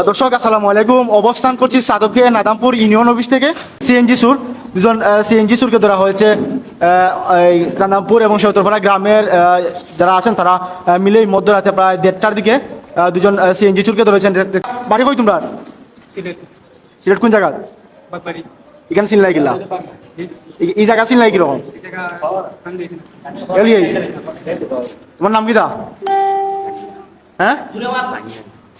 দর্শক আসসালামু আলাইকুম। অবস্থান করছি সাদকে নাদামপুর ইউনিয়ন অফিস থেকে। সিএনজি সুর দুজন সিএনজি সুরকে ধরা হয়েছে এই নাদামপুর এবং সৌতরপাড়া গ্রামের যারা আছেন তারা মিলেই মধ্যরাতে প্রায় দেড়টার দিকে দুজন সিএনজি সুরকে ধরেছেন। বাড়ি কই তোমরা? সিলেট। কোন জায়গা? এখানে চিনলাই গেলা এই- জায়গা দিয়েছিল এলি আইছে তোমার নাম কি দা হ্যাঁ?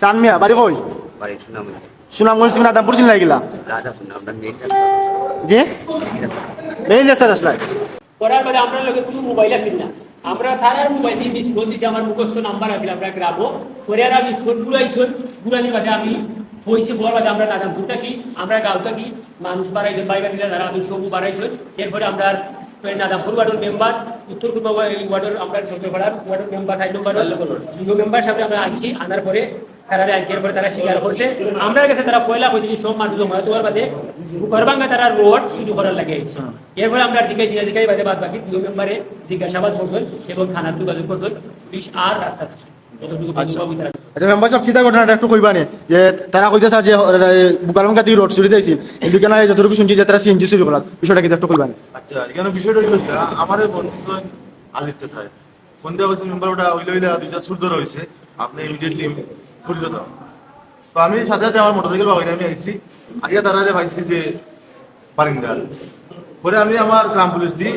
সান মিয়া বাড়ি কই? বাড়ি সুনামে সুনামগঞ্জ তুমি নাদামপুর চিনলাই গেলা? রাজা সুনামটা মেয়ে জি মেইন রাস্তা। আসলাই করার পরে আমরা লোকে কোনো মোবাইল আসিল না। আমরা তারার মোবাইল দিয়ে মিস ফোন দিছি আমার মুখস্থ নাম্বার আছিল আমরা পরে আর মিস ফোন ঘুরাইছুন ঘুরানি বাদে আমি হয়েছে বলার বাদে আমরা ভুলটা কি আমরা গাঁওটা কি মানুষ বাড়াইছেন বাইরে যারা আমি সবু বাড়াইছেন। এরপরে আমরা নাদামপুর ওয়ার্ডের মেম্বার উত্তর পূর্ব ওয়ার্ডের আমরা ছোটপাড়ার ওয়ার্ডের মেম্বার সাইড নম্বর দুটো মেম্বার সামনে আমরা আনছি আনার পরে তারা আনছি এরপরে তারা স্বীকার করছে। আমরা কাছে তারা হয়েছে সব মানুষ বাদে তারা রোড শুরু করার লাগে। এরপরে আমরা জিজ্ঞাসা জিজ্ঞাসা বাদে বাদ বাকি দুই মেম্বারে জিজ্ঞাসাবাদ করছেন এবং থানার যোগাযোগ করছেন। পুলিশ আর রাস্তা আছে আচ্ছা। মেম্বার সাহেব কিতা ঘটনাটা একটু কইবা নে? যে তারা কইতে স্যার যে বুকালমকা থেকে রোড চুরি দিয়েছিল কিন্তু কেন যতটুকু শুনছি যে তারা সিএনজি চুরি করা বিষয়টা কিন্তু একটু কইবা নে? আচ্ছা বিষয়টা যে বন্ধু আদিত্য অবশ্য মেম্বার ওটা দুইটা হয়েছে। আপনি ইমিডিয়েটলি পরিশোধ হন। তো আমি সাথে সাথে আমার মোটরসাইকেল বাবাই আমি আইছি। আইয়া তারা যে পাইছি যে পারিন্দার পরে আমি আমার গ্রাম পুলিশ দি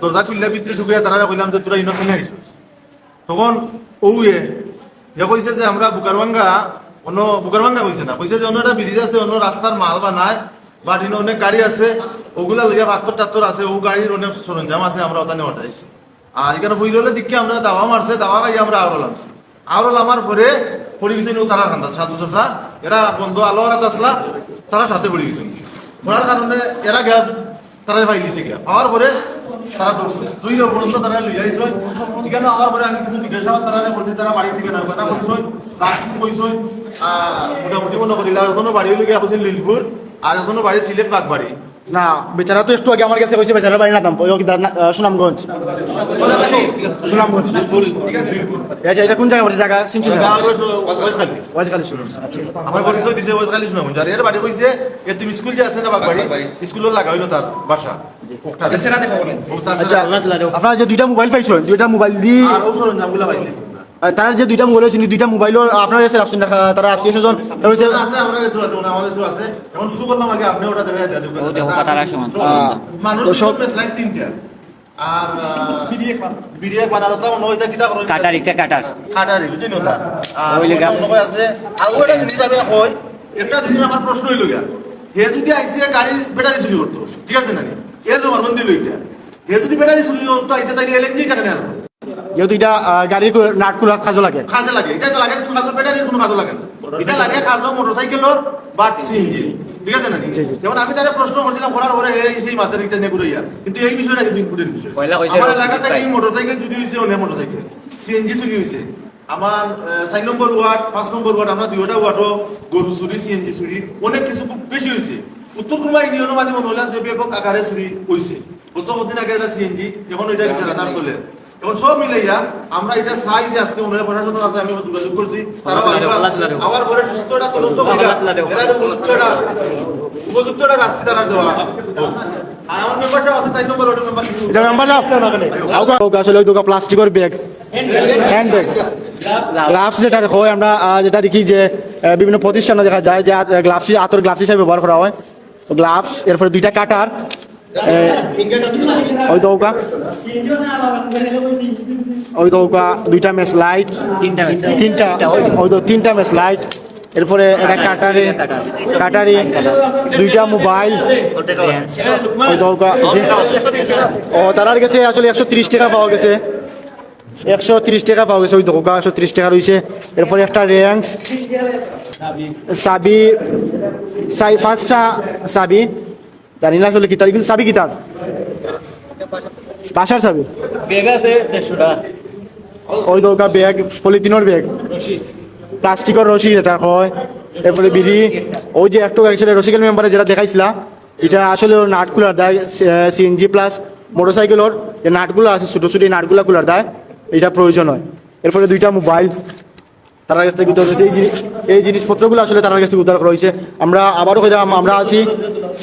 দরজা খুললে ভিতরে ঢুকে তারা কইলাম যে তোরা ইনত কিনে আইছিস? তখন ওয়ে এ কইছে যে আমরা বুকারবাঙ্গা অন্য বুকারবাঙ্গা কইছে না। কইছে যে অন্য একটা ব্রিজ আছে, অন্য রাস্তার মাল বা নাই বা এখানে অনেক গাড়ি আছে। ওগুলা লইয়া পাত্তর টাত্তর আছে, ও গাড়ির অনেক সরঞ্জাম আছে, আমরা ওখানে ওঠাইছি। আর এখানে বই হলে দিকে আমরা দাওয়া মারছে, দাওয়া খাই আমরা আরও লামছি আরও লামার পরে পড়ে গেছেন তারা খান্দা সাধু চাষা এরা বন্ধু আলো আর আসলা তারা সাথে পড়ে গেছেন পড়ার কারণে এরা গিয়া তারা পাইলিছে গিয়া। পাওয়ার পরে তারা দৌড়ছে দুই পর্যন্ত তারা লই আইছে এখানে আওয়ার পরে আমি কিছু জিজ্ঞাসা তারা বলছি তারা বাড়ি থেকে না কথা বলছে লাস্ট কইছে মোটামুটি মনে করিলা এখনও বাড়ি গিয়া কইছেন লিলপুর আর এখনও বাড়ি সিলেট বাগবাড়ি না বেচারা তো একটু আগে আমার কাছে কইছে বেচারা বাড়ি নাদাম ওই সুনামগঞ্জ। সুনামগঞ্জ। আচ্ছা এটা কোন জায়গা জায়গা না ওয়াজখালী। আচ্ছা। আমার পরিচয় দিছে ওয়াজখালী শুনাম যার এর বাড়ি কইছে এ তুমি স্কুল যে আছে না বাগবাড়ি? স্কুলের লাগা হইল তার বাসা। আচ্ছা আপনারা যে দুইটা মোবাইল পাইছেন দুইটা মোবাইল দি আর ও সরঞ্জামগুলো পাইছে। তারা যে দুইটা মোবাইল হয়েছে দুইটা মোবাইলও আপনার এসে রাখছেন না তারা আত্মীয় স্বজন আছে আছে আছে তো আর বিডিএ বানারতা অন্য ওইটা কিটা করো কাটার একটা কাটার। কাটারি বুঝছেন ওটা আর ওই লেগা- অন্য কই আছে। আর ওইটা জিনিস আমি কই একটা জিনিস আমার প্রশ্ন হইল গিয়া। হে যদি আইসে গাড়ি ব্যাটারি চুরি করতো ঠিক আছে না? এর জমা বন্ধ দিল এটা হে যদি ব্যাটারি চুরি করতো আইসে তাই এলএনজি টাকা নেয় যেহেতু এটা গাড়ির নাট খোলা কাজও লাগে। কাজে লাগে এটা তো লাগে কোন কাজে ব্যাটারির কোনো কাজে লাগে না। এটা লাগে কাজও মোটরসাইকেলর বা সিএনজি ঠিক আছে না? যেমন আমি তারে প্রশ্ন করছিলাম করার পরে এই সেই মাথার একটা নেগুড় ইয়া। কিন্তু এই বিষয়টা কিন্তু ইম্পর্টেন্ট বিষয়। আমার এলাকাতে। কি মোটরসাইকেল চুরি হয়েছে অনেক মোটরসাইকেল? সিএনজি চুরি হয়েছে। আমার চার নম্বর ওয়ার্ড পাঁচ নম্বর ওয়ার্ড আমরা দুইটা ওয়ার্ডও গরু চুরি সিএনজি চুরি অনেক কিছু খুব বেশি হয়েছে। উত্তর কুমার ইউনিয়নের মাঝে মনে হলাম যে ব্যাপক আকারে চুরি হয়েছে। গত কদিন আগে একটা সিএনজি এখন এটা রাজার চলে। এখন সব মিলাইয়া আমরা এটা চাই যে আজকে মনে হয় প্রশাসনের কাছে আমি যোগাযোগ করছি। তারাও পরে সুস্থ একটা তদন্ত কইরা এরা একটা উপযুক্ত একটা উপযুক্ত একটা রাস্তা তারা দেওয়া। দোকা। প্লাস্টিকের ব্যাগ। হ্যান্ড ব্যাগ গ্লাভস যেটা হয় আমরা যেটা দেখি যে বিভিন্ন প্রতিষ্ঠানে দেখা যায় যে গ্লাভস আতর গ্লাভস হিসাবে ব্যবহার করা হয়। গ্লাভস এরপরে দুইটা কাটার ওই দৌকা ওই দৌকা দুইটা মেস লাইট তিনটা ওই তো তিনটা মেস লাইট এরপরে এটা কাটারি কাটারি দুইটা মোবাইল ওই দৌকা ও তারার কাছে আসলে একশো ত্রিশ টাকা পাওয়া গেছে। একশো ত্রিশ টাকা পাওয়া গেছে ওই দোকা একশো ত্রিশ টাকা রয়েছে। এরপরে একটা র্যাঙ্কস সাবি সাই পাঁচটা সাবি। জানি না আসলে কিতাব কিন্তু সাবি কিতাব বাসার সাবি বেগ আছে দেড়শো টাকা ওই দোকা ব্যাগ পলিথিনের ব্যাগ। প্লাস্টিকের রশি যেটা হয় এরপরে বিড়ি। ওই যে একটু অ্যাকচুয়ালি রসিকেল মেম্বারে যেটা দেখাইছিলা এটা আসলে ওর নাট কুলার দেয় সিএনজি প্লাস মোটরসাইকেলের যে নাটগুলো আছে ছোটো ছোটো নাটগুলো কুলার দেয় এটা প্রয়োজন হয়। এরপরে দুইটা মোবাইল তার কাছ থেকে উদ্ধার হয়েছে। এই জিনিস এই জিনিসপত্রগুলো আসলে তার কাছ উদ্ধার করা হয়েছে। আমরা আবারও আমরা আছি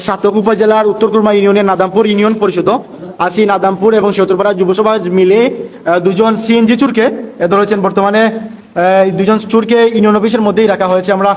সাতক উপজেলার উত্তর কুর্মা ইউনিয়নের নাদামপুর ইউনিয়ন পরিষদ। আসি নাদামপুর এবং সতরপাড়া যুবসভা মিলে দুজন সিএনজি চুরকে ধরেছেন বর্তমানে দুজন চুরকে ইউনিয়ন অফিসের মধ্যেই রাখা হয়েছে। আমরা